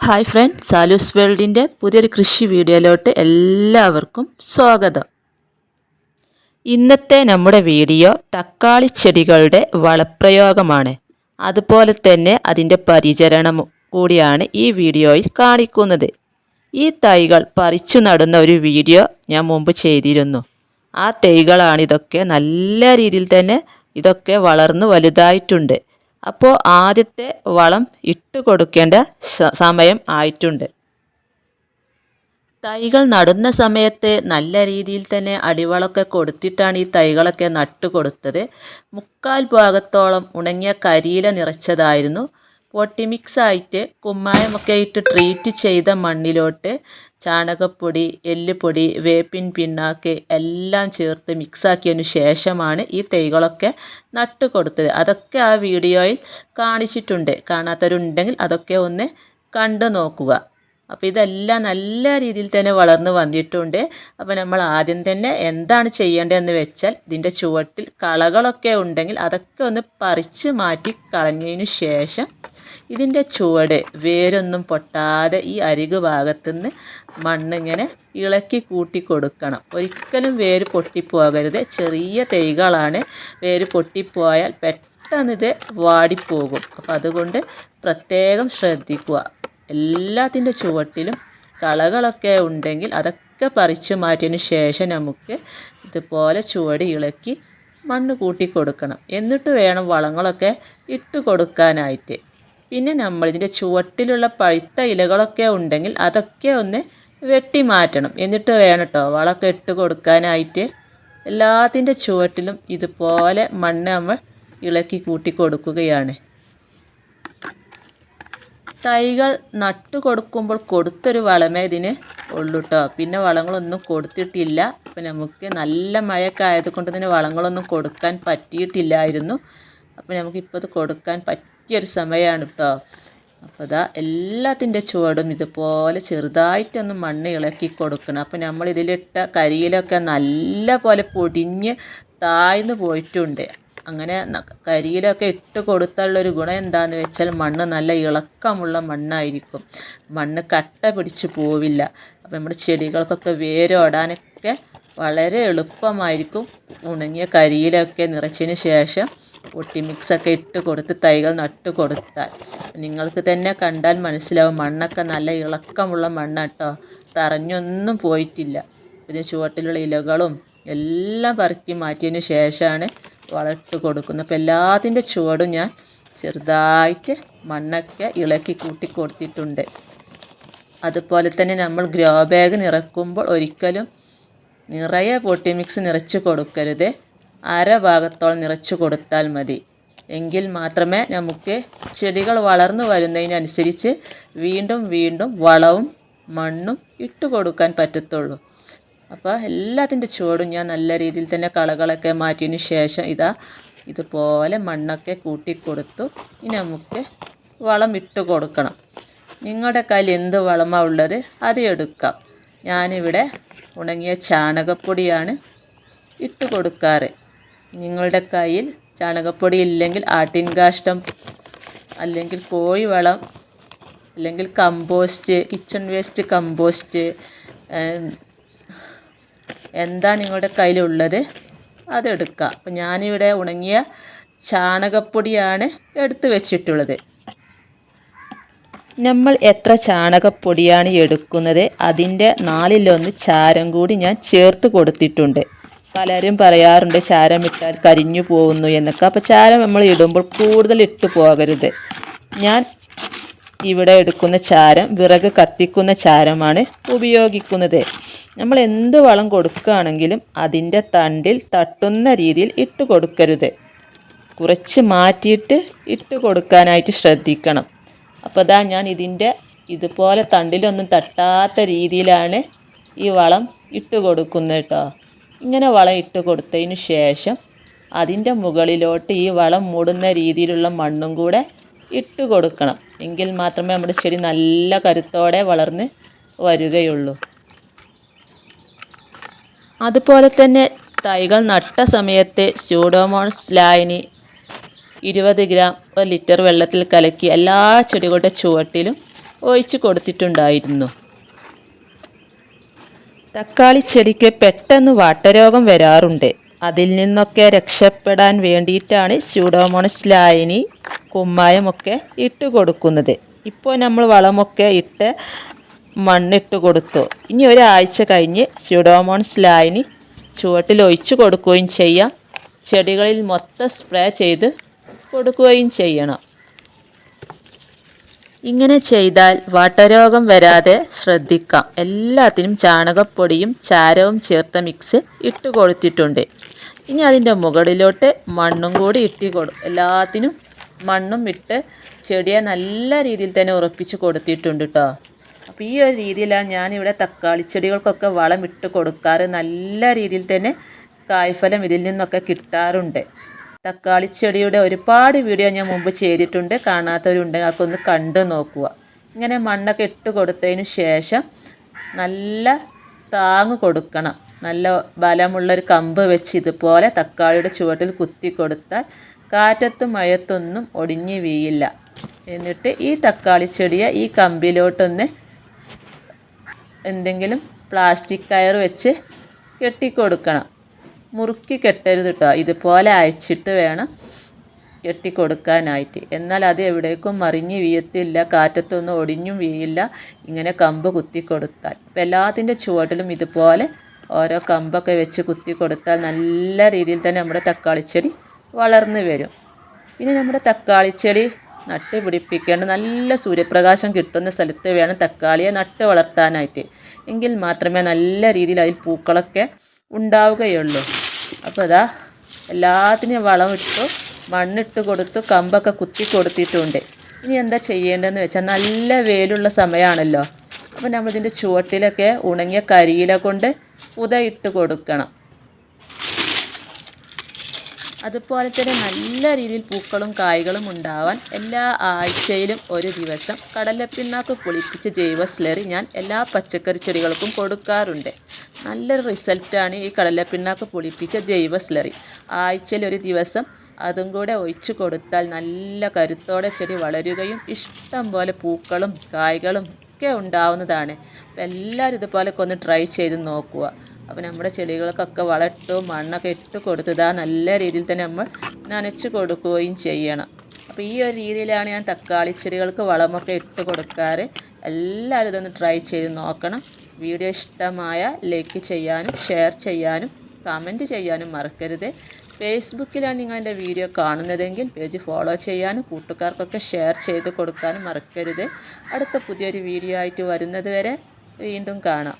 Hi front സാലൂസ് വേൾഡിന്റെ പുതിയൊരു കൃഷി വീഡിയോയിലോട്ട് എല്ലാവർക്കും സ്വാഗതം. ഇന്നത്തെ നമ്മുടെ വീഡിയോ തക്കാളി ചെടികളുടെ വളപ്രയോഗമാണ്. അതുപോലെ തന്നെ അതിന്റെ പരിചരണം കൂടിയാണ് ഈ വീഡിയോയിൽ കാണിക്കുന്നത്. ഈ തൈകൾ പറിച്ചു നടുന്ന ഒരു വീഡിയോ ഞാൻ മുമ്പ് ചെയ്തിരുന്നു. ആ തൈകളാണിതൊക്കെ നല്ല രീതിയിൽ തന്നെ ഇതൊക്കെ വളർന്ന് വലുതായിട്ടുണ്ട്. അപ്പോൾ ആദ്യത്തെ വളം ഇട്ട് കൊടുക്കേണ്ട സമയം ആയിട്ടുണ്ട്. തൈകൾ നടുന്ന സമയത്ത് നല്ല രീതിയിൽ തന്നെ അടിവളമൊക്കെ കൊടുത്തിട്ടാണ് ഈ തൈകളൊക്കെ നട്ടു കൊടുത്തത് മുക്കാൽ ഭാഗത്തോളം ഉണങ്ങിയ കരിയില നിറച്ചതായിരുന്നു. പൊട്ടിമിക്സ് ആയിട്ട് കുമ്മായമൊക്കെ ഇട്ട് ട്രീറ്റ് ചെയ്ത മണ്ണിലോട്ട് ചാണകപ്പൊടി എല്ലുപൊടി വേപ്പിൻ പിണ്ണാക്ക് എല്ലാം ചേർത്ത് മിക്സാക്കിയതിനു ശേഷമാണ് ഈ തൈകളൊക്കെ നട്ടു കൊടുത്തത്. അതൊക്കെ ആ വീഡിയോയിൽ കാണിച്ചിട്ടുണ്ട്. കാണാത്തവരുണ്ടെങ്കിൽ അതൊക്കെ ഒന്ന് കണ്ടു നോക്കുക. അപ്പോൾ ഇതെല്ലാം നല്ല രീതിയിൽ തന്നെ വളർന്നു വന്നിട്ടുണ്ട്. അപ്പോൾ നമ്മൾ ആദ്യം തന്നെ എന്താണ് ചെയ്യേണ്ടതെന്ന് വെച്ചാൽ ഇതിന്റെ ചുവട്ടിൽ കളകളൊക്കെ ഉണ്ടെങ്കിൽ അതൊക്കെ ഒന്ന് പറിച്ച് മാറ്റി കളഞ്ഞതിന് ശേഷം ഇതിന്റെ ചുവട് വേരൊന്നും പൊട്ടാതെ ഈ അരികു ഭാഗത്തുനിന്ന് മണ്ണിങ്ങനെ ഇളക്കി കൂട്ടി കൊടുക്കണം. ഒരിക്കലും വേര് പൊട്ടിപ്പോകരുത്. ചെറിയ തൈകളാണ് വേര് പൊട്ടിപ്പോയാൽ പെട്ടെന്ന് ഇത് വാടിപ്പോകും. അപ്പം അതുകൊണ്ട് പ്രത്യേകം ശ്രദ്ധിക്കുക. എല്ലാത്തിന്റെ ചുവട്ടിലും കളകളൊക്കെ ഉണ്ടെങ്കിൽ അതൊക്കെ പറിച്ചു മാറ്റിയതിന് ശേഷം നമുക്ക് ഇതുപോലെ ചുവട് ഇളക്കി മണ്ണ് കൂട്ടി കൊടുക്കണം. എന്നിട്ട് വേണം വളങ്ങളൊക്കെ ഇട്ട് കൊടുക്കാനായിട്ട്. പിന്നെ നമ്മൾ ഇതിന്റെ ചുവട്ടിലുള്ള പഴുത്ത ഇലകളൊക്കെ ഉണ്ടെങ്കിൽ അതൊക്കെ ഒന്ന് വെട്ടി മാറ്റണം. എന്നിട്ട് വേണം കേട്ടോ വളമൊക്കെ ഇട്ട് കൊടുക്കാനായിട്ട്. എല്ലാത്തിന്റെ ചുവട്ടിലും ഇതുപോലെ മണ്ണ് നമ്മൾ ഇളക്കി കൂട്ടി കൊടുക്കുകയാണ്. തൈകൾ നട്ടു കൊടുക്കുമ്പോൾ കൊടുത്തൊരു വളമേ ഇതിന് ഉള്ളൂ കേട്ടോ പിന്നെ വളങ്ങളൊന്നും കൊടുത്തിട്ടില്ല. അപ്പം നമുക്ക് നല്ല മഴയൊക്കെ ആയതുകൊണ്ട് തന്നെ വളങ്ങളൊന്നും കൊടുക്കാൻ പറ്റിയിട്ടില്ലായിരുന്നു. അപ്പോൾ നമുക്കിപ്പോൾ ഇത് കൊടുക്കാൻ പറ്റിയൊരു സമയമാണ് കേട്ടോ അപ്പോൾ ഇതാ എല്ലാത്തിന്റെ ചുവടും ഇതുപോലെ ചെറുതായിട്ടൊന്ന് മണ്ണ് ഇളക്കി കൊടുക്കണം. അപ്പോൾ നമ്മൾ ഇതിലിട്ട കരിയിലൊക്കെ നല്ല പോലെ പൊടിഞ്ഞ് താഴ്ന്നു പോയിട്ടുണ്ട്. അങ്ങനെ കരിയിലൊക്കെ ഇട്ട് കൊടുത്താലുള്ളൊരു ഗുണം എന്താണെന്ന് വെച്ചാൽ മണ്ണ് നല്ല ഇളക്കമുള്ള മണ്ണായിരിക്കും. മണ്ണ് കട്ട പിടിച്ച് പോവില്ല. അപ്പോൾ നമ്മുടെ ചെടികൾക്കൊക്കെ വേരോടാനൊക്കെ വളരെ എളുപ്പമായിരിക്കും ഉണങ്ങിയ കരിയിലൊക്കെ നിറച്ചതിന് ശേഷം പൊട്ടി മിക്സൊക്കെ ഇട്ട് കൊടുത്ത് തൈകൾ നട്ട് കൊടുത്താൽ. നിങ്ങൾക്ക് തന്നെ കണ്ടാൽ മനസ്സിലാവും മണ്ണൊക്കെ നല്ല ഇളക്കമുള്ള മണ്ണാട്ടോ. തറഞ്ഞൊന്നും പോയിട്ടില്ല. ഇതിന് ചുവട്ടിലുള്ള ഇലകളും എല്ലാം പറക്കി മാറ്റിയതിന് ശേഷമാണ് വളമിട്ട് കൊടുക്കുന്നത്. അപ്പോൾ എല്ലാത്തിന്റെ ചുവടും ഞാൻ ചെറുതായിട്ട് മണ്ണൊക്കെ ഇളക്കി കൂട്ടി കൊടുത്തിട്ടുണ്ട്. അതുപോലെ തന്നെ നമ്മൾ ഗ്രോ ബാഗ് നിറക്കുമ്പോൾ ഒരിക്കലും നിറയെ പൊട്ടി മിക്സ് നിറച്ച് കൊടുക്കരുത്. അര ഭാഗത്തോളം നിറച്ച് കൊടുത്താൽ മതി. എങ്കിൽ മാത്രമേ നമുക്ക് ചെടികൾ വളർന്നു വരുന്നതിനനുസരിച്ച് വീണ്ടും വീണ്ടും വളവും മണ്ണും ഇട്ട് കൊടുക്കാൻ പറ്റത്തുള്ളൂ. അപ്പോൾ എല്ലാത്തിന്റെ ചുവടും ഞാൻ നല്ല രീതിയിൽ തന്നെ കളകളൊക്കെ മാറ്റിയതിന് ശേഷം ഇതാ ഇതുപോലെ മണ്ണൊക്കെ കൂട്ടിക്കൊടുത്തു ഇനി നമുക്ക് വളം ഇട്ട് കൊടുക്കണം. നിങ്ങളുടെ കയ്യിൽ എന്ത് വളമാണ് ഉള്ളത് അത് എടുക്കാം. ഞാനിവിടെ ഉണങ്ങിയ ചാണകപ്പൊടിയാണ് ഇട്ട് കൊടുക്കാറ്. നിങ്ങളുടെ കയ്യിൽ ചാണകപ്പൊടി ഇല്ലെങ്കിൽ ആട്ടിൻ കാഷ്ടം അല്ലെങ്കിൽ കോഴിവളം അല്ലെങ്കിൽ കമ്പോസ്റ്റ് കിച്ചൺ വേസ്റ്റ് കമ്പോസ്റ്റ് എന്താ നിങ്ങളുടെ കയ്യിലുള്ളത് അതെടുക്കുക. അപ്പം ഞാനിവിടെ ഉണങ്ങിയ ചാണകപ്പൊടിയാണ് എടുത്തു വെച്ചിട്ടുള്ളത്. നമ്മൾ എത്ര ചാണകപ്പൊടിയാണ് എടുക്കുന്നത്? അതിന്റെ നാലിലൊന്ന് ചാരം കൂടി ഞാൻ ചേർത്ത് കൊടുത്തിട്ടുണ്ട്. പലരും പറയാറുണ്ട് ചാരം ഇട്ടാൽ കരിഞ്ഞു പോകുന്നു എന്നൊക്കെ. അപ്പോൾ ചാരം നമ്മൾ ഇടുമ്പോൾ കൂടുതൽ ഇട്ട് പോകരുത്. ഞാൻ ഇവിടെ എടുക്കുന്ന ചാരം വിറക് കത്തിക്കുന്ന ചാരമാണ് ഉപയോഗിക്കുന്നത്. നമ്മൾ എന്ത് വളം കൊടുക്കുകയാണെങ്കിലും അതിന്റെ തണ്ടിൽ തട്ടുന്ന രീതിയിൽ ഇട്ട് കൊടുക്കരുത്. കുറച്ച് മാറ്റിയിട്ട് ഇട്ട് കൊടുക്കാനായിട്ട് ശ്രദ്ധിക്കണം. അപ്പോൾ ഇതാ ഞാൻ ഇതിന്റെ ഇതുപോലെ തണ്ടിലൊന്നും തട്ടാത്ത രീതിയിലാണ് ഈ വളം ഇട്ട് കൊടുക്കുന്നത് കേട്ടോ. ഇങ്ങനെ വളം ഇട്ട് കൊടുത്തതിന് ശേഷം അതിന്റെ മുകളിലോട്ട് ഈ വളം മൂടുന്ന രീതിയിലുള്ള മണ്ണും കൂടെ ഇട്ട് കൊടുക്കണം. എങ്കിൽ മാത്രമേ നമ്മുടെ ചെടി നല്ല കരുത്തോടെ വളർന്ന് വരികയുള്ളൂ. അതുപോലെ തന്നെ തൈകൾ നട്ട സമയത്ത് സ്യൂഡോമോൺസ് ലായനി ഇരുപത് ഗ്രാം ഒരു ലിറ്റർ വെള്ളത്തിൽ കലക്കി എല്ലാ ചെടികളുടെ ചുവട്ടിലും ഒഴിച്ച് കൊടുത്തിട്ടുണ്ടായിരുന്നു. തക്കാളി ചെടിക്ക് പെട്ടെന്ന് വാട്ടരോഗം വരാറുണ്ട്. അതിൽ നിന്നൊക്കെ രക്ഷപ്പെടാൻ വേണ്ടിയിട്ടാണ് സ്യൂഡോമോണസ് ലായനി കുമ്മായമൊക്കെ ഇട്ട് കൊടുക്കുന്നത്. ഇപ്പോൾ നമ്മൾ വളമൊക്കെ ഇട്ട് മണ്ണിട്ട് കൊടുത്തു. ഇനി ഒരാഴ്ച കഴിഞ്ഞ് സ്യൂഡോമോണസ് ലായനി ചുവട്ടിൽ ഒഴിച്ചു കൊടുക്കുകയും ചെയ്യാം. ചെടികളിൽ മൊത്തം സ്പ്രേ ചെയ്ത് കൊടുക്കുകയും ചെയ്യണം. ഇങ്ങനെ ചെയ്താൽ വാട്ടരോഗം വരാതെ ശ്രദ്ധിക്കാം. എല്ലാത്തിനും ചാണകപ്പൊടിയും ചാരവും ചേർത്ത മിക്സ് ഇട്ട് കൊടുത്തിട്ടുണ്ട് ഇനി അതിന്റെ മുകളിലോട്ട് മണ്ണും കൂടി ഇട്ടി കൊടു എല്ലാത്തിനും മണ്ണും ഇട്ട് ചെടിയെ നല്ല രീതിയിൽ തന്നെ ഉറപ്പിച്ച് കൊടുത്തിട്ടുണ്ട് കേട്ടോ അപ്പോൾ ഈ ഒരു രീതിയിലാണ് ഞാനിവിടെ തക്കാളി ചെടികൾക്കൊക്കെ വളം ഇട്ട് കൊടുക്കാറ്. നല്ല രീതിയിൽ തന്നെ കായ്ഫലം ഇതിൽ നിന്നൊക്കെ കിട്ടാറുണ്ട്. തക്കാളി ചെടിയുടെ ഒരുപാട് വീഡിയോ ഞാൻ മുമ്പ് ചെയ്തിട്ടുണ്ട്. കാണാത്തവരുണ്ടെങ്കിൽ അതൊക്കെ ഒന്ന് കണ്ടു നോക്കുക. ഇങ്ങനെ മണ്ണൊക്കെ ഇട്ട് കൊടുത്തതിന് ശേഷം നല്ല താങ്ങ് കൊടുക്കണം. നല്ല ബലമുള്ളൊരു കമ്പ് വെച്ച് ഇതുപോലെ തക്കാളിയുടെ ചുവട്ടിൽ കുത്തി കൊടുത്താൽ കാറ്റത്തും മഴത്തൊന്നും ഒടിഞ്ഞു വീയില്ല. എന്നിട്ട് ഈ തക്കാളി ചെടിയെ ഈ കമ്പിലോട്ടൊന്ന് എന്തെങ്കിലും പ്ലാസ്റ്റിക് കയർ വെച്ച് കെട്ടിക്കൊടുക്കണം. മുറുക്കി കെട്ടരുത് കേട്ടോ ഇതുപോലെ അയച്ചിട്ട് വേണം കെട്ടിക്കൊടുക്കാനായിട്ട്. എന്നാൽ അത് എവിടേക്കും മറിഞ്ഞ് വീഴത്തില്ല കാറ്റത്തൊന്നും ഒടിഞ്ഞും വീയില്ല ഇങ്ങനെ കമ്പ് കുത്തി കൊടുത്താൽ അപ്പം എല്ലാത്തിന്റെ ചുവട്ടിലും ഇതുപോലെ ഓരോ കമ്പൊക്കെ വെച്ച് കുത്തി കൊടുത്താൽ നല്ല രീതിയിൽ തന്നെ നമ്മുടെ തക്കാളി ചെടി വളർന്നു വരും. പിന്നെ നമ്മുടെ തക്കാളി ചെടി നട്ട് പിടിപ്പിക്കേണ്ട നല്ല സൂര്യപ്രകാശം കിട്ടുന്ന സ്ഥലത്ത് വേണം തക്കാളിയെ നട്ട് വളർത്താനായിട്ട്. എങ്കിൽ മാത്രമേ നല്ല രീതിയിൽ അതിൽ പൂക്കളൊക്കെ ഉണ്ടാവുകയുള്ളൂ. അപ്പോൾ ഇതാ എല്ലാത്തിനും വളം ഇട്ടു മണ്ണിട്ട് കൊടുത്തു കമ്പൊക്കെ കുത്തി കൊടുത്തിട്ടുണ്ട്. ഇനി എന്താ ചെയ്യേണ്ടതെന്ന് വെച്ചാൽ നല്ല വെയിലുള്ള സമയമാണല്ലോ അപ്പോൾ നമ്മളിതിന്റെ ചുവട്ടിലൊക്കെ ഉണങ്ങിയ കരിയില കൊണ്ട് പുതയിട്ട് കൊടുക്കണം. അതുപോലെ തന്നെ നല്ല രീതിയിൽ പൂക്കളും കായ്കളും ഉണ്ടാവാൻ എല്ലാ ആഴ്ചയിലും ഒരു ദിവസം കടലപ്പിണ്ണാക്ക് പുളിപ്പിച്ച ജൈവ സ്ലറി ഞാൻ എല്ലാ പച്ചക്കറി ചെടികൾക്കും കൊടുക്കാറുണ്ട്. നല്ലൊരു റിസൾട്ടാണ് ഈ കടലപ്പിണ്ണാക്ക് പുളിപ്പിച്ച ജൈവ സ്ലറി. ആഴ്ചയിൽ ഒരു ദിവസം അതും കൂടെ ഒഴിച്ചു കൊടുത്താൽ നല്ല കരുത്തോടെ ചെടി വളരുകയും ഇഷ്ടം പോലെ പൂക്കളും കായ്കളും ഒക്കെ ഉണ്ടാവുന്നതാണ്. എല്ലാവരും ഇതുപോലൊക്കെ ഒന്ന് ട്രൈ ചെയ്ത് നോക്കുക. അപ്പോൾ നമ്മുടെ ചെടികൾക്കൊക്കെ വളമിട്ട് മണ്ണൊക്കെ ഇട്ട് കൊടുത്തതാ നല്ല രീതിയിൽ തന്നെ നമ്മൾ നനച്ച് കൊടുക്കുകയും ചെയ്യണം. അപ്പോൾ ഈ ഒരു രീതിയിലാണ് ഞാൻ തക്കാളി ചെടികൾക്ക് വളമൊക്കെ ഇട്ട് കൊടുക്കാറ്. എല്ലാവരും ഇതൊന്ന് ട്രൈ ചെയ്ത് നോക്കണം. വീഡിയോ ഇഷ്ടമായ ലൈക്ക് ചെയ്യാനും ഷെയർ ചെയ്യാനും കമന്റ് ചെയ്യാനും മറക്കരുത്. ഫേസ്ബുക്കിലാണ് നിങ്ങൾ എന്റെ വീഡിയോ കാണുന്നതെങ്കിൽ പേജ് ഫോളോ ചെയ്യാനും കൂട്ടുകാർക്കൊക്കെ ഷെയർ ചെയ്ത് കൊടുക്കാനും മറക്കരുത്. അടുത്ത പുതിയൊരു വീഡിയോ ആയിട്ട് വരുന്നത് വരെ വീണ്ടും കാണാം.